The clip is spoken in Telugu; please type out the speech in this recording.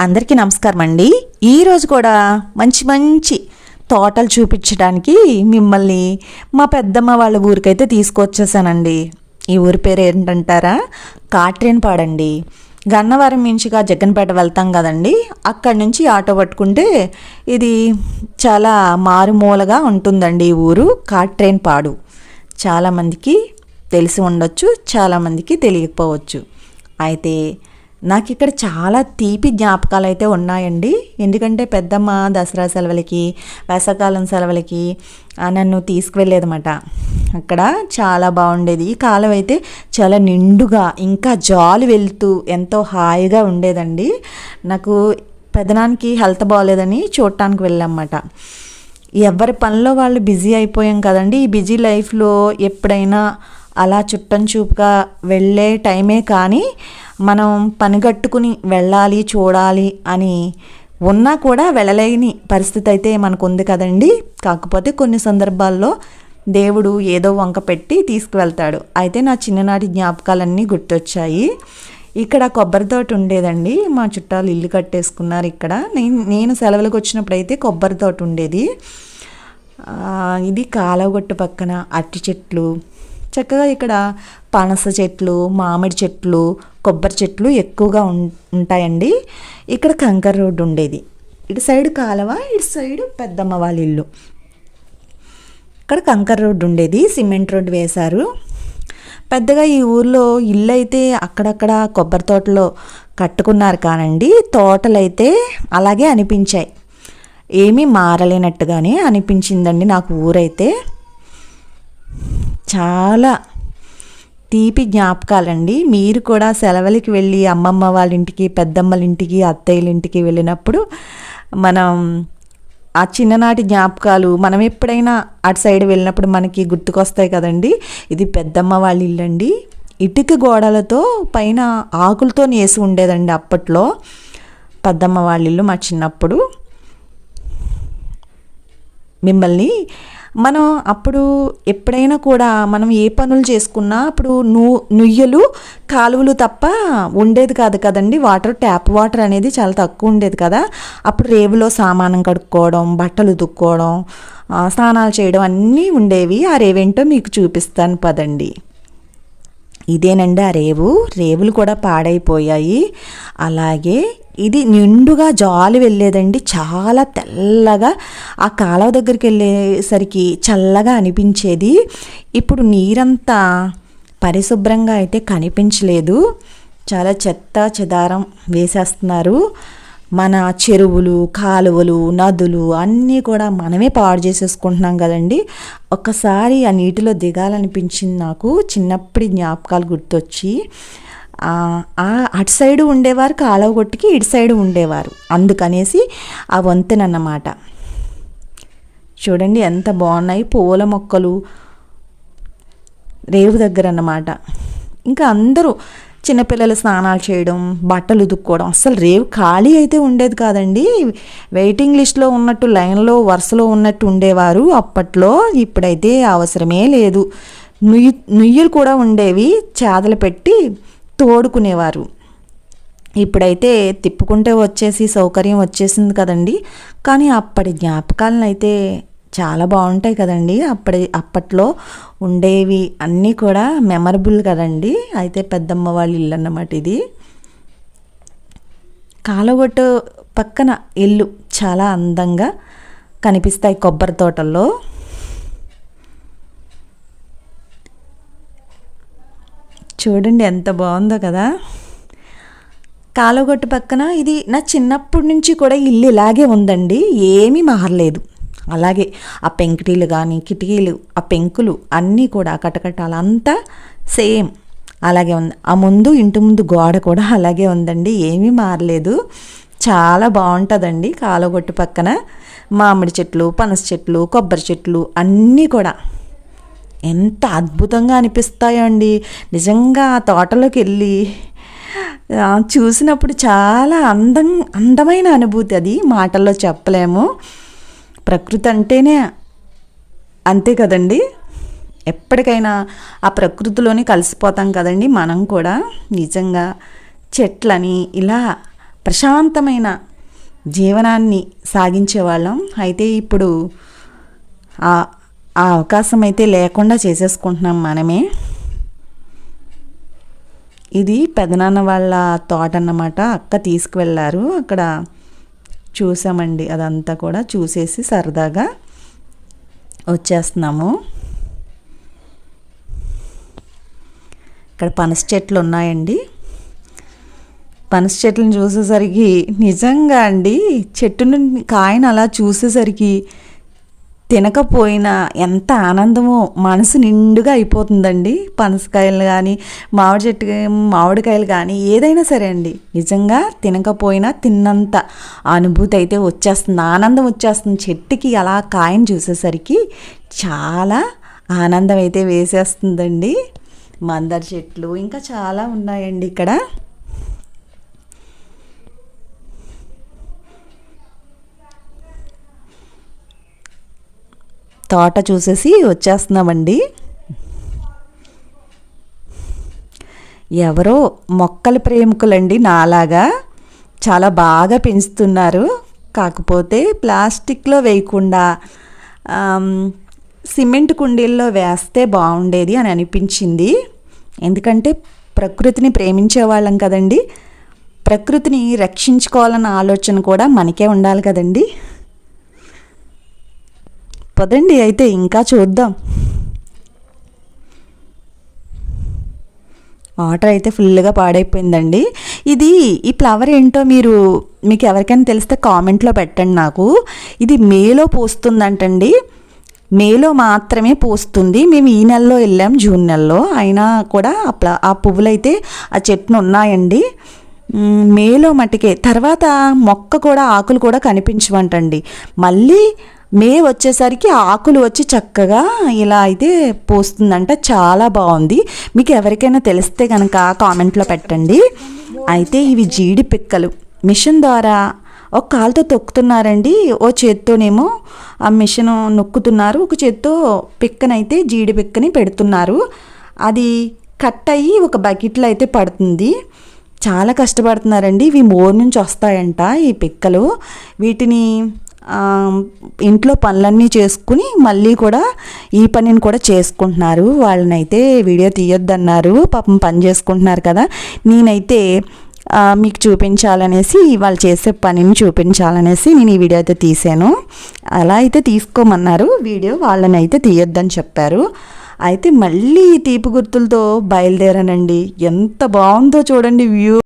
అందరికీ నమస్కారం అండి. ఈరోజు కూడా మంచి మంచి తోటలు చూపించడానికి మిమ్మల్ని మా పెద్దమ్మ వాళ్ళ ఊరికైతే తీసుకొచ్చేసానండి. ఈ ఊరి పేరు ఏంటంటారా? కాట్రేన్పాడండి. గన్నవరం మించిగా జగ్గన్పేట వెళ్తాం కదండి. అక్కడి నుంచి ఆటో పట్టుకుంటే ఇది చాలా మారుమూలగా ఉంటుందండి ఈ ఊరు కాట్రేన్పాడు. చాలామందికి తెలిసి ఉండొచ్చు చాలామందికి తెలియకపోవచ్చు. అయితే నాకు ఇక్కడ చాలా తీపి జ్ఞాపకాలు అయితే ఉన్నాయండి. ఎందుకంటే పెద్దమ్మ దసరా సెలవులకి వేసవకాలం సెలవులకి నన్ను తీసుకువెళ్ళేదన్నమాట. అక్కడ చాలా బాగుండేది. ఈ కాలం అయితే చాలా నిండుగా ఇంకా జాలు వెళ్తూ ఎంతో హాయిగా ఉండేదండి. నాకు పెదనానికి హెల్త్ బాగోలేదని చూడటానికి వెళ్ళామన్నమాట. ఎవరి పనిలో వాళ్ళు బిజీ అయిపోయాం కదండి. ఈ బిజీ లైఫ్లో ఎప్పుడైనా అలా చుట్టం చూపుగా వెళ్ళే టైమే కానీ మనం పనిగట్టుకుని వెళ్ళాలి చూడాలి అని ఉన్నా కూడా వెళ్ళలేని పరిస్థితి అయితే మనకు ఉంది కదండి. కాకపోతే కొన్ని సందర్భాల్లో దేవుడు ఏదో వంక పెట్టి తీసుకువెళ్తాడు. అయితే నా చిన్ననాటి జ్ఞాపకాలన్నీ గుర్తొచ్చాయి. ఇక్కడ కొబ్బరి తోట ఉండేదండి. మా చుట్టాలు ఇల్లు కట్టేసుకున్నారు ఇక్కడ. నేను నేను సెలవులకు వచ్చినప్పుడు అయితే కొబ్బరి తోట ఉండేది. ఇది కాలవగొట్టు పక్కన అరటి చెట్లు చక్కగా ఇక్కడ పనస చెట్లు మామిడి చెట్లు కొబ్బరి చెట్లు ఎక్కువగా ఉం- ఉంటాయండి. ఇక్కడ కంకర్ రోడ్డు ఉండేది. ఇటు సైడ్ కాలవ ఇటు సైడ్ పెద్దమ్మ వాళ్ళ ఇల్లు. ఇక్కడ కంకర్ రోడ్డు ఉండేది సిమెంట్ రోడ్డు వేశారు. పెద్దగా ఈ ఊర్లో ఇల్లు అయితే అక్కడక్కడ కొబ్బరి తోటలో కట్టుకున్నారు కానండి. తోటలు అయితే అలాగే అనిపించాయి. ఏమీ మారలేనట్టుగానే అనిపించిందండి నాకు ఊరైతే. చాలా తీపి జ్ఞాపకాలండి. మీరు కూడా సెలవులకి వెళ్ళి అమ్మమ్మ వాళ్ళ ఇంటికి పెద్దమ్మల ఇంటికి అత్తయ్యల ఇంటికి వెళ్ళినప్పుడు మనం ఆ చిన్ననాటి జ్ఞాపకాలు మనం ఎప్పుడైనా అటు సైడ్ వెళ్ళినప్పుడు మనకి గుర్తుకొస్తాయి కదండి. ఇది పెద్దమ్మ వాళ్ళ ఇల్లండి. ఇటుక గోడలతో పైన ఆకులతో నేసి ఉండేదండి అప్పట్లో పెద్దమ్మ వాళ్ళ ఇల్లు మా చిన్నప్పుడు. మిమ్మల్ని మనం అప్పుడు ఎప్పుడైనా కూడా మనం ఏ పనులు చేసుకున్నా అప్పుడు ను నుయ్యలు కాలువలు తప్ప ఉండేది కాదు కదండి. వాటర్ ట్యాప్ వాటర్ అనేది చాలా తక్కువ ఉండేది కదా. అప్పుడు రేవులో సామానం కడుక్కోవడం బట్టలు ఉతుక్కోవడం స్నానాలు చేయడం అన్నీ ఉండేవి. ఆ రేవేంటో మీకు చూపిస్తాను పదండి. ఇదేనండి ఆ రేవు. రేవులు కూడా పాడైపోయాయి. అలాగే ఇది నిండుగా జాలి వెళ్ళేదండి. చాలా తెల్లగా ఆ కాలువ దగ్గరికి వెళ్ళేసరికి చల్లగా అనిపించేది. ఇప్పుడు నీరంతా పరిశుభ్రంగా అయితే కనిపించలేదు. చాలా చెత్త చెదారం వేసేస్తున్నారు. మన చెరువులు కాలువలు నదులు అన్నీ కూడా మనమే పాడు చేసేసుకుంటున్నాం కదండి. ఒక్కసారి ఆ నీటిలో దిగాలనిపించింది నాకు చిన్నప్పటి జ్ఞాపకాలు గుర్తొచ్చి అటు సైడు ఉండేవారు కాలువ కొట్టుకి ఇటు సైడు ఉండేవారు. అందుకనేసి ఆ వంతెన అన్నమాట చూడండి ఎంత బాగున్నాయి పూల మొక్కలు రేవు దగ్గర అన్నమాట ఇంకా అందరూ చిన్నపిల్లలు స్నానాలు చేయడం బట్టలు ఉదుక్కోవడం అసలు రేవు ఖాళీ అయితే ఉండేది కాదండి. వెయిటింగ్ లిస్ట్లో ఉన్నట్టు లైన్లో వరుసలో ఉన్నట్టు ఉండేవారు. అప్పట్లో ఇప్పుడైతే అవసరమే లేదు. నుయ్యి నుయ్యలు కూడా ఉండేవి. చేదలు పెట్టి తోడుకునేవారు. ఇప్పుడైతే తిప్పుకుంటే వచ్చేసి సౌకర్యం వచ్చేసింది కదండి. కానీ అప్పటి జ్ఞాపకాలను అయితే చాలా బాగుంటాయి కదండి. అప్పటి అప్పట్లో ఉండేవి అన్నీ కూడా మెమరబుల్ కదండి. అయితే పెద్దమ్మ వాళ్ళ ఇల్లు అన్నమాట ఇది. కాలగొట్టు పక్కన ఇల్లు చాలా అందంగా కనిపిస్తాయి కొబ్బరి తోటల్లో. చూడండి ఎంత బాగుందో కదా. కాలువగట్టు పక్కన ఇది నా చిన్నప్పటి నుంచి కూడా ఇల్లు ఇలాగే ఉందండి. ఏమీ మారలేదు. అలాగే ఆ పెంకుటీలు కానీ కిటికీలు ఆ పెంకులు అన్నీ కూడా కటకటాలంతా సేమ్. అలాగే ఉంది. ఆ ముందు ఇంటి ముందు గోడ కూడా అలాగే ఉందండి. ఏమీ మారలేదు. చాలా బాగుంటుందండి కాలగొట్టు పక్కన. మామిడి చెట్లు పనస చెట్లు కొబ్బరి చెట్లు అన్నీ కూడా. ఎంత అద్భుతంగా అనిపిస్తాయో అండి నిజంగా ఆ తోటలోకి వెళ్ళి చూసినప్పుడు చాలా అందం అందమైన అనుభూతి అది. మాటల్లో చెప్పలేము. ప్రకృతి అంటేనే అంతే కదండి? ఎప్పటికైనా ఆ ప్రకృతిలోనే కలిసిపోతాం కదండి మనం కూడా. నిజంగా చెట్లని ఇలా ప్రశాంతమైన జీవనాన్ని సాగించేవాళ్ళం అయితే ఇప్పుడు ఆ ఆ అవకాశం అయితే లేకుండా చేసేసుకుంటున్నాం మనమే. ఇది పెదనాన్న వాళ్ళ తోట అన్నమాట అక్క తీసుకువెళ్ళారు. అక్కడ చూసామండి. అదంతా కూడా చూసేసి సరదాగా వచ్చేస్తున్నాము. ఇక్కడ పనస చెట్లు ఉన్నాయండి. పనస చెట్లను చూసేసరికి నిజంగా అండి చెట్టు నుండి కాయను అలా చూసేసరికి తినకపోయినా ఎంత ఆనందమో మనసు నిండుగా అయిపోతుందండి. పనసకాయలు కానీ మామిడి చెట్టు మామిడికాయలు కానీ ఏదైనా సరే అండి. నిజంగా తినకపోయినా తిన్నంత అనుభూతి అయితే వచ్చేస్తుంది. ఆనందం వచ్చేస్తుంది. చెట్టుకి అలా కాయను చూసేసరికి చాలా ఆనందం అయితే వేసేస్తుందండి. మందర చెట్లు ఇంకా చాలా ఉన్నాయండి ఇక్కడ. తోట చూసేసి వచ్చేస్తున్నామండి. ఎవరో మొక్కల ప్రేమికులండి నాలాగా. చాలా బాగా పెంచుతున్నారు. కాకపోతే ప్లాస్టిక్లో వేయకుండా సిమెంట్ కుండీల్లో వేస్తే బాగుండేది అని అనిపించింది. ఎందుకంటే ప్రకృతిని ప్రేమించే వాళ్ళం కదండి. ప్రకృతిని రక్షించుకోవాలన్న ఆలోచన కూడా మనకే ఉండాలి కదండి. పదండి అయితే ఇంకా చూద్దాం. వాటర్ అయితే ఫుల్గా పాడైపోయిందండి. ఇది ఈ ఫ్లవర్ ఏంటో మీరు మీకు ఎవరికైనా తెలిస్తే కామెంట్లో పెట్టండి నాకు. ఇది మేలో పోస్తుందంటండి. మేలో మాత్రమే పూస్తుంది. మేము ఈ నెలలో వెళ్ళాం జూన్ నెలలో. అయినా కూడా ఆ ప్ల ఆ పువ్వులు అయితే ఆ చెట్టును ఉన్నాయండి. మేలో మటుకే తర్వాత మొక్క కూడా ఆకులు కూడా కనిపించవంటండి. మళ్ళీ మే వచ్చేసరికి ఆకులు వచ్చి చక్కగా ఇలా అయితే పోస్తుందంట. చాలా బాగుంది. మీకు ఎవరికైనా తెలిస్తే కనుక కామెంట్లో పెట్టండి. అయితే ఇవి జీడి పిక్కలు మిషన్ ద్వారా ఒక కాలుతో తొక్కుతున్నారండి. ఓ చేత్తోనేమో ఆ మిషన్ నొక్కుతున్నారు. ఒక చేత్తో పిక్కనైతే జీడి పిక్కని పెడుతున్నారు. అది కట్ అయ్యి ఒక బకెట్లో అయితే పడుతుంది. చాలా కష్టపడుతున్నారండి. ఇవి మోర్ నుంచి వస్తాయంట ఈ పిక్కలు. వీటిని ఇంట్లో పనులన్నీ చేసుకుని మళ్ళీ కూడా ఈ పనిని కూడా చేసుకుంటున్నారు. వాళ్ళనైతే వీడియో తీయొద్దన్నారు. పాపం పని చేసుకుంటున్నారు కదా. నేనైతే మీకు చూపించాలనేసి వాళ్ళు చేసే పనిని చూపించాలనేసి నేను ఈ వీడియో అయితే తీసాను. అలా అయితే తీసుకోమన్నారు. వీడియో వాళ్ళని అయితే తీయొద్దని చెప్పారు. అయితే మళ్ళీ తీపి గుర్తులతో బయలుదేరానండి. ఎంత బాగుందో చూడండి వ్యూ.